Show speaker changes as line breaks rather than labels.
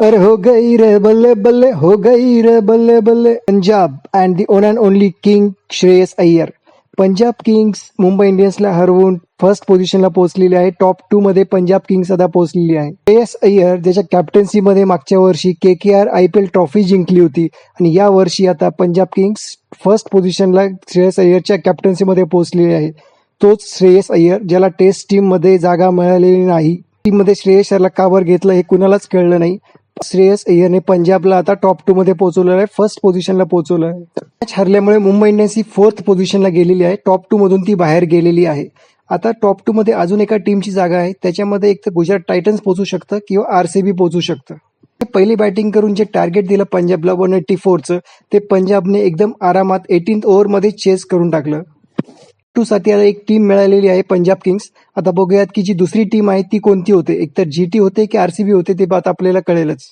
अर हो गई रे बल्ले बल्ले हो गई रे बल्ले बल्ले। Punjab and the one and only king Shreyas Iyer. Punjab Kings Mumbai इंडियन्सला हरवून फर्स्ट पोझिशनला पोहोचलेली आहे. टॉप टू मध्ये पंजाब किंग्स आता पोहोचलेली आहे. श्रेयस अय्यर ज्याच्या कॅप्टन्सीमध्ये मागच्या वर्षी K K R I P L trophy जिंकली होती. आणि या वर्षी आता पंजाब किंग्स फर्स्ट पोझिशनला श्रेयस अय्यरच्या कॅप्टन्सीमध्ये पोहोचलेली आहे. तोच श्रेयस अय्यर ज्याला टेस्ट टीममध्ये जागा मिळालेली नाही. टीममध्ये श्रेयस अय्यरला कावर घेतलं हे कुणालाच कळलं नाही. श्रेयस अय्यरने पंजाबला आता टॉप टू मध्ये पोहोचवलं आहे. फर्स्ट पोझिशनला पोहोचवलं आहे. मॅच हरल्यामुळे मुंबई इंडियन्स ही फोर्थ पोझिशनला गेलेली आहे. टॉप टू मधून ती बाहेर गेलेली आहे. आता टॉप टू मध्ये अजून एका टीमची जागा आहे. त्याच्यामध्ये एक तर गुजरात टायटन्स पोहोचू शकतं किंवा आरसीबी पोहोचू शकतं. पहिली बॅटिंग करून जे टार्गेट दिलं पंजाबला वन एट्टी फोरचं ते पंजाबने एकदम आरामात एटीन ओव्हरमध्ये चेस करून टाकलं. टू साठी आता एक टीम मिळालेली आहे पंजाब किंग्स. आता बघूयात की जी दुसरी टीम आहे ती कोणती होते? एकतर जीटी होते की आरसीबी होते ते बात आपल्याला कळेलच.